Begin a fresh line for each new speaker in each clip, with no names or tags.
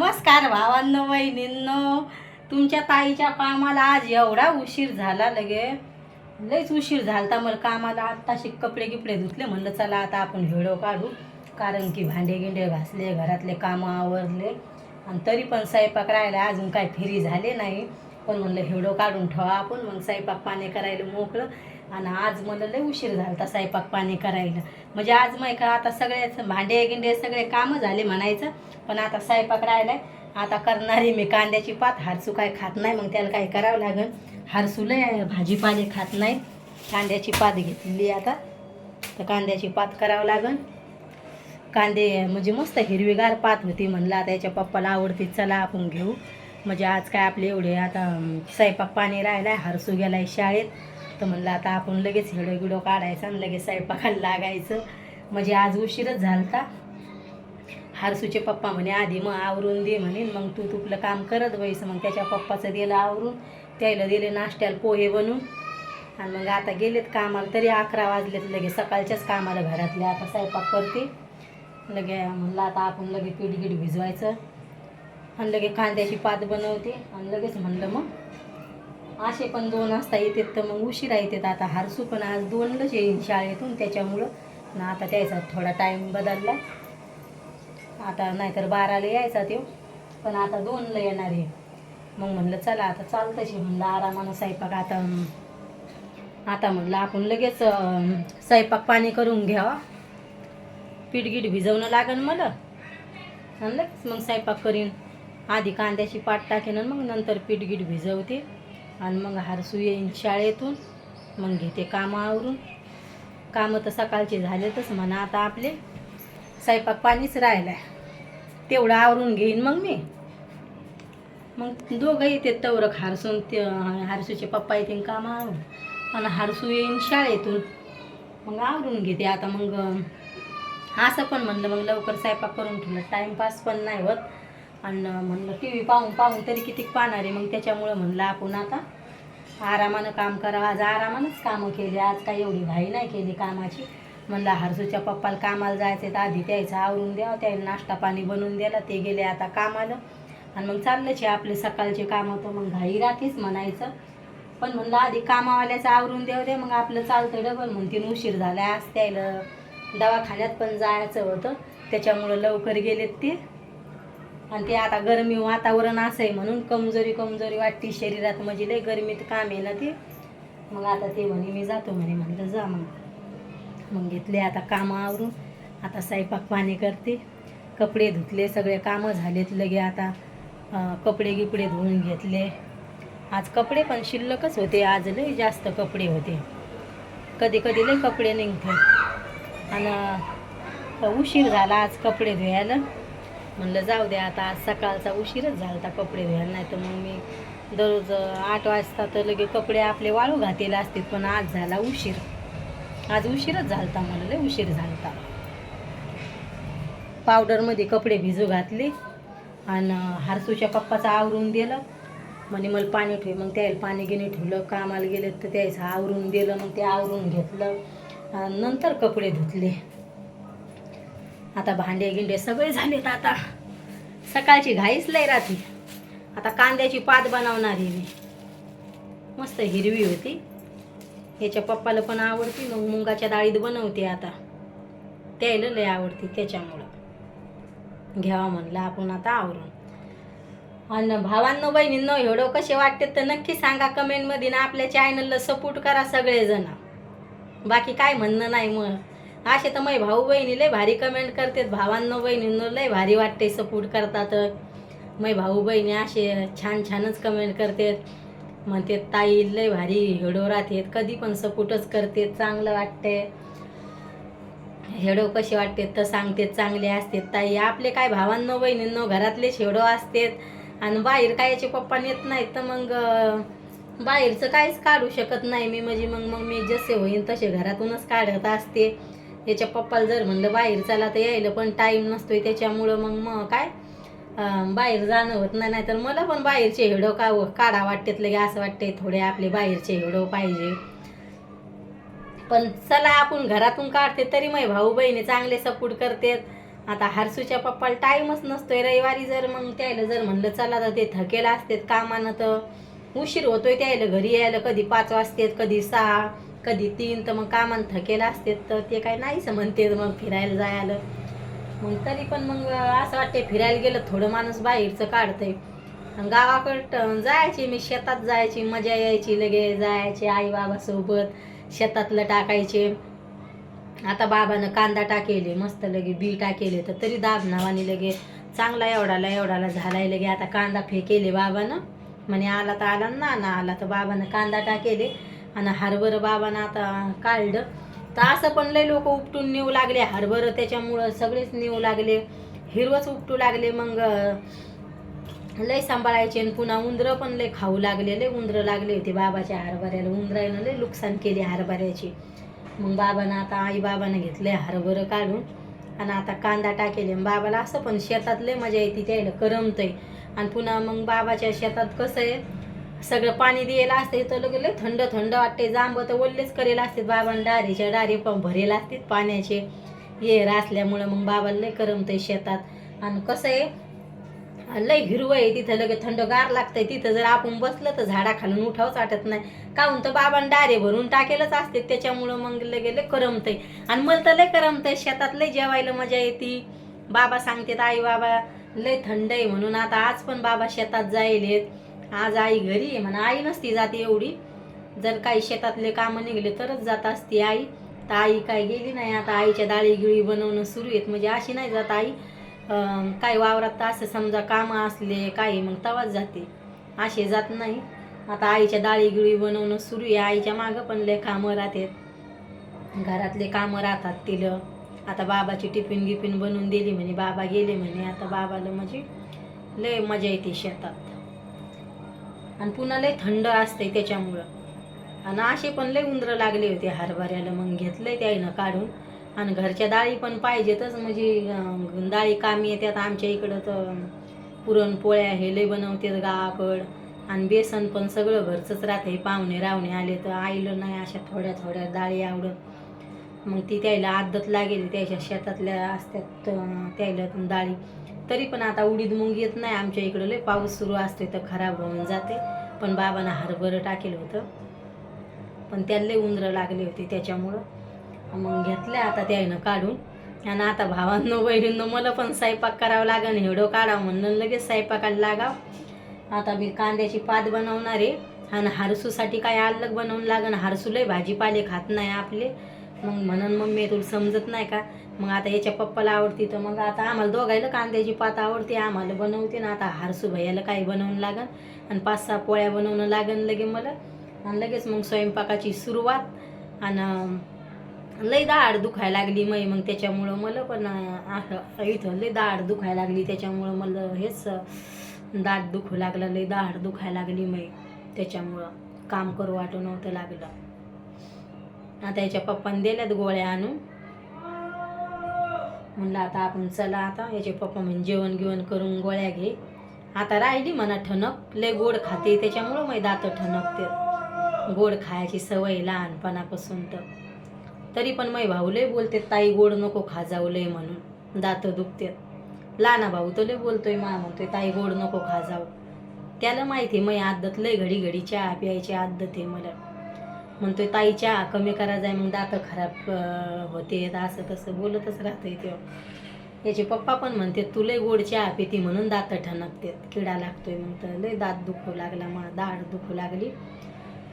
नमस्कार भावांनो वहिनींनो. तुमच्या ताईच्या कामाला आज एवढा उशीर झाला लगे. लयच उशीर झालता मला कामाला. आत्ताशी कपडे गिपडे धुतले म्हणलं चला आता आपण व्हिडिओ काढू. कारण की भांडे गिंडे घासले घरातले कामं आवरले. आणि तरी पण स्वयंपाक राहिला अजून काय फेरी झाले नाही. पण म्हणलं व्हिडिओ काढून ठेवा आपण. मग स्वयंपाक पाणी करायला मोकळं. आणि आज मला लय उशीर झाला स्वयंपाक पाणी करायला. म्हणजे आज माही का आता सगळ्याच भांडे गिंडे सगळे कामं झाले म्हणायचं. पण आता स्वयंपाक राहिलाय. आता करणारी मी कांद्याची पात हारसू काय खात नाही. मग त्याला काय करावं लागेल हारसू लय भाजीपाले खात नाही. कांद्याची पात घेतलेली आता. तर कांद्याची पात करावं लागेल कांदे म्हणजे मस्त हिरवीगार पात होती म्हणलं. आता याच्या पप्पाला आवडते चला आपण घेऊ. म्हणजे आज काय आपले एवढे आता स्वयंपाक पाणी राहिलाय हरसू गेलाय शाळेत. तर म्हणलं आता आपण लगेच हिडो गिडो काढायचा आणि लगेच स्वयंपाकाला लागायचं. म्हणजे आज उशीरच झालता. हरसूचे पप्पा म्हणे आधी मग आवरून दे म्हणे. मग तू तुपलं काम करत व्हायचं मग त्याच्या पप्पाचं दिलं आवरून त्याला दिले नाश्त्याला पोहे बनवून. आणि मग आता गेलेत कामाला. तरी अकरा वाजलेत लगेच. सकाळच्याच कामाला घरातले आता स्वयंपाक करते लगे म्हणलं आता आपण लगे पीठ गीठ भिजवायचं. आणि लगे कांद्याची पात बनवते आणि लगेच म्हणलं मग असे पण दोन वाजता येतात तर मग उशिरा येतात. आता हरसू पण आज दोनलाच येईल शाळेतून त्याच्यामुळं ना आता त्याचा थोडा टाईम बदलला. आता नाहीतर बाराला यायचा तो पण आता दोनला येणार आहे. मग म्हणलं चला आता चालतंच आहे म्हणलं आरामानं स्वयंपाक आता आता म्हणलं आपण लगेच स्वयंपाक पाणी करून घ्यावा. पीठगीठ भिजवणं लागेल मला. आणि लगेच मग स्वयंपाक करीन. आधी कांद्याची पाट टाकेन आणि मग नंतर पीठगीठ भिजवते. आणि मग हारसू येईन शाळेतून. मग घेते कामं आवरून कामं तर सकाळचे झालेतच म्हणा आता आपले. स्वयंपाक पाणीच राहिलाय. तेवढं आवरून घेईन मग मी. मग दोघं येते तवरक हारसून ते हारसूचे पप्पा येतील कामावरून. आणि हारसू येईन शाळेतून. मग आवरून घेते आता मग असं पण म्हणलं मग लवकर स्वयंपाक करून ठेवलं. टाईमपास पण नाही होत. आणि म्हणलं टी व्ही पाहून पाहून तरी किती पाहणार आहे? मग त्याच्यामुळं म्हणलं आपण आता आरामानं काम करावं. आज आरामानंच कामं केली. आज काही एवढी घाई नाही केली कामाची. म्हणलं हरसूच्या पप्पाला कामाला जायचं तर आधी त्यायचं आवरून द्यावं. त्याने नाश्ता पाणी बनवून द्यायला. ते गेले आता कामाला. आणि मग चाललंच आपले सकाळचे कामं तर मग घाई राहतेच म्हणायचं. पण म्हणलं आधी कामावाल्याचं आवरून द्यावं दे. मग आपलं चालतं डबल. म्हणते उशीर झाला. आज त्याला दवाखान्यात पण जायचं होतं. त्याच्यामुळं लवकर गेलेत ते. आणि ते आता गरमी वातावरण असं आहे म्हणून कमजोरी कमजोरी वाटते शरीरात म्हणजे लय गरमीत काम आहे ना ते. मग आता ते म्हणे मी जातो म्हणे. म्हणलं जा मग. मग घेतले आता कामं आवरून. आता स्वयंपाक पाणी करते. कपडे धुतले सगळे कामं झालेत लगे आता. कपडे गिपडे धुवून घेतले. आज कपडे पण शिल्लकच होते. आज लई जास्त कपडे होते. कधी कधी लई कपडे निघते आणि उशीर झाला आज कपडे धुवायला म्हणलं जाऊ दे आता आज सकाळचा उशीरच झाला होता कपडे धुवायला नाही तर मग मी दररोज आठ वाजता तर लगे कपडे आपले वाळू घातलेले असतील पण आज झाला उशीर. आज उशीरच झालता मला लय उशीर झालता पावडरमध्ये कपडे भिजू घातले आणि हारसूच्या पप्पाचं आवरून दिलं. म्हणे मला पाणी ठेव. मग त्याला पाणी घेणे ठेवलं कामाला गेले तर त्याचं आवरून दिलं मग ते आवरून घेतलं. आणि नंतर कपडे धुतले. आता भांडे गिंडे सगळे झालेत आता. सकाळची घाईच लय राहते. आता कांद्याची पात बनवणार आहे मी. मस्त हिरवी होती. याच्या पप्पाला पण आवडती मग मुंगाच्या डाळीत बनवते आता. त्याला लय आवडती त्याच्यामुळं. घ्यावा म्हणलं आपण आता आवरून. आणि भावांनो बहिणींनो एवढं कसे वाटते तर नक्की सांगा कमेंटमध्ये ना आपल्या चॅनलला सपोर्ट करा सगळेजण. बाकी काय म्हणणं नाही मग. असे तर मै भाऊ बहिणी लय भारी कमेंट करतात भावांनो बहिणींनो लय भारी वाटते सपोर्ट करतात. मै भाऊ बहिणी असे छान छानच कमेंट करतात. म्हणते ताई लय भारी हेडो राहतात कधी पण सपोर्टच करते चांगलं वाटते हेडो कसे वाटते तर सांगते चांगले असतात. ताई आपले काय भावांनो बहिणींनो घरातलेच हेडो असतात आणि बाहेर काय याचे पप्पा नेत नाहीत तर मग बाहेरचं काहीच काढू शकत नाही मी. म्हणजे मग मग मी जसे होईन तसे घरातूनच काढत असते. याच्या पप्पाला जर म्हणलं बाहेर चला तर यायला पण टाईम नसतोय त्याच्यामुळं मग मग काय? बाहेर जाणं होत नाही नाहीतर मला पण बाहेरचे हेडो का काढा वाटतात लगे असं वाटते थोडे आपले बाहेरचे हेडो पाहिजे. पण चला आपण घरातून काढते तरी मग भाऊ बहिणी चांगले सपोर्ट करतात. आता हरसूच्या पप्पाला टाईमच नसतोय रविवारी जर मग त्याला जर म्हणलं चला तर ते थकेल असतात कामानं तर. उशीर होतोय त्याला घरी यायला कधी पाच वाजतात कधी सहा. कधी तीन तर मग कामानं थकेल असते तर ते काय नाहीच म्हणते मग फिरायला जायला. मग तरी पण मग असं वाटते फिरायला गेलं थोडं माणूस बाहेरचं काढतंय. गावाकडं जायची मी शेतात जायची मजा यायची लगे जायचे आई बाबासोबत शेतातलं टाकायचे. आता बाबानं कांदा टाकेले मस्त लगे बी टाकेले तर तरी दाब नावाने लगे चांगला एवढाला एवढाला झालाय लगे. आता कांदा फेकेले बाबानं म्हणे आला तर आला ना ना आला तर बाबानं कांदा टाकेले. आणि हरभर बाबानं आता काढलं. तर असं पण लय लोक उपटून नेऊ लागले. हरभर त्याच्यामुळं सगळेच नेऊ लागले. हिरवच उपटू लागले. मग लय सांभाळायचे आणि पुन्हा उंदरं पण लय खाऊ लागले. लय उंदरं लागले होते बाबाच्या हरभऱ्याला. उंदरानं लय नुकसान केले हरभऱ्याची. मग बाबानं आता आई बाबानं घेतले हरभरं काढून. आणि आता कांदा टाकेले. बाबाला असं पण शेतात लय मजा येते. त्याला करमतंय. आणि पुन्हा मग बाबाच्या शेतात कसं आहे सगळं पाणी दिलेलं असते. तर लगे लय थंड थंड वाटते जांब तर ओल्लेच करेल असते. बाबांना डारीच्या डारी पण भरेल असतात पाण्याचे. येर असल्यामुळं मग बाबाला लय करमतंय शेतात. आणि कसं आहे लय हिरवं आहे. तिथं लगे थंडगार लागतंय. तिथं जर आपण बसलं तर झाडाखालून उठावच वाटत नाही. काहून तर बाबांना डारे भरून टाकेलच असते. त्याच्यामुळं मग लगे लय करमतंय. आणि मला तर लय करमतंय. शेतात लय जेवायला मजा येते. बाबा सांगतात आई बाबा लय थंड आहे म्हणून आता आज पण बाबा शेतात जायलेत. आज आई घरी आहे म्हणा आई नसती जाते एवढी. जर काही शेतातले कामं निघले तरच जात असते आई. तर आई काय गेली नाही आता आईच्या डाळी गिळी बनवणं सुरू आहेत. म्हणजे अशी नाही जात आई. काय वावरात तर असं समजा कामं असले काही मग तवाच जाते. असे जात नाही. आता आईच्या डाळी गिळी बनवणं सुरू आहे. आईच्या मागं पण लय कामं राहतात. घरातले कामं राहतात तिला. आता बाबाची टिफिन गिफिन बनवून दिली म्हणे बाबा गेले म्हणे. आता बाबाला म्हणजे लय मजा येते शेतात. आणि पुन्हा लय थंड असते त्याच्यामुळं. आणि असे पण लय उंदरं लागले होते हरभऱ्याला. मग घेतलंय त्याईनं काढून. आणि घरच्या डाळी पण पाहिजेतच. म्हणजे डाळी कामी येतात आमच्या इकडं तर पुरणपोळ्या हे लय बनवतात गावाकड. आणि बेसन पण सगळं घरचंच राहते पाहुणे रावणे आले तर आईलं नाही अशा थोड्या थोड्या डाळी आवडत. मग ती त्याला आदत लागेल. त्याच्या शेतातल्या असतात त्याला डाळी. तरी पण आता उडीद मुंग येत नाही. आमच्या इकडं लय पाऊस सुरू असते तर खराब होऊन जाते. पण बाबांना हरभरं टाकेल होतं. पण त्याला उंदरं लागले होते त्याच्यामुळं. मग घेतल्या आता त्यानं काढून. आणि आता भावांनो बहिणींनो मला पण स्वयंपाक करावं लागन हेवढं काढावं म्हणून लगेच स्वयंपाकाला लागाव. आता मी कांद्याची पात बनवणार आहे. आणि हारसूसाठी काय अलग बनवून लागन? हारसू भाजीपाले खात नाही आपले. मग म्हणून मम्मी तुला समजत नाही का? मग आता याच्या पप्पाला आवडती तर मग आता आम्हाला दोघायला कांद्याची पात आवडते आम्हाला बनवते ना. आता हारसू भैयाला काही बनवून लागन आणि पाच सहा पोळ्या बनवणं लागन लगे मला. आणि लगेच मग स्वयंपाकाची सुरुवात आणि लई दाढ दुखायला लागली मै मग त्याच्यामुळं मला पण असं इथं लई दाढ दुखायला लागली. त्याच्यामुळं मला हेच दाट दाढ दुखू लागलं लई दाढ दुखायला लागली मै त्याच्यामुळं काम करू वाटू नव्हतं लागलं. आता याच्या पप्पाने दिल्यात गोळ्या आणून. म्हणलं आता आपण चला आता याचे पप्पा म्हणजे जेवण गिवण करून गोळ्या घे. आता राहिली म्हणा ठणक लय गोड खाते त्याच्यामुळं मग दात ठणकते. गोड खायची सवय लहानपणापासून तर. तरी पण मै भाऊ लय बोलते ताई गोड नको खा जाऊ लय म्हणून. दात दुखतात लहाना भाऊ तर लय बोलतोय मा म्हणतोय ताई गोड नको खा जाऊ. त्याला माहिती आहे मै आदत लय घडी घडी चहा प्यायची आदत आहे मला. म्हणतोय ताई चहा कमी करा जाय मग दात खराब होते असं तसं बोलतच राहतंय तेव्हा याचे पप्पा पण म्हणते तू लय गोड चहा पिती म्हणून दात ठणकते किडा लागतोय मग तर लय दात दुखू लागला मला दाढ दुखू लागली.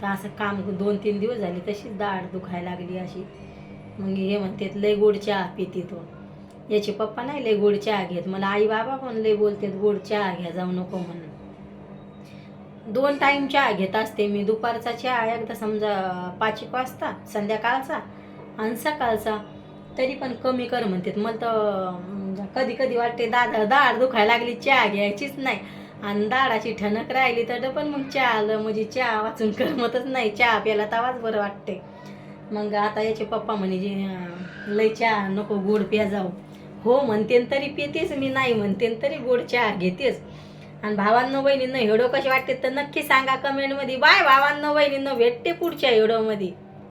तर असं काम दोन तीन दिवस झाले तशीच दाढ दुखायला लागली अशी. मग हे म्हणतात लय गोड चहा पिती तो. याचे पप्पा नाही लय गोड चहा घेत. मला आई बाबा पण लय बोलतात गोड चहा घ्या जाऊ नको म्हणून. दोन टाईम चहा घेत असते. मी दुपारचा चहा एकदा समजा पाच एक वाजता संध्याकाळचा आणि सकाळचा. तरी पण कमी कर म्हणतात. मला तर कधी कधी वाटते दादा दाढ दुखायला लागली चहा घ्यायचीच नाही. आणि दाढाची ठणक राहिली तर पण मग चहा आलं. म्हणजे चहा वाचून करमतच नाही. चहा प्यायला तवाच बरं वाटते. मग आता याचे पप्पा म्हणे जे लय चहा नको गोड प्या जाऊ. हो म्हणते तरी पितेच. मी नाही म्हणते तरी गोड चहा घेतेच. आणि भावांनो बहिणींनो हेडो कसे वाटते तर नक्की सांगा कमेंटमध्ये बाय भावांनो बहिणींनो भेटते पुढच्या हेडोमध्ये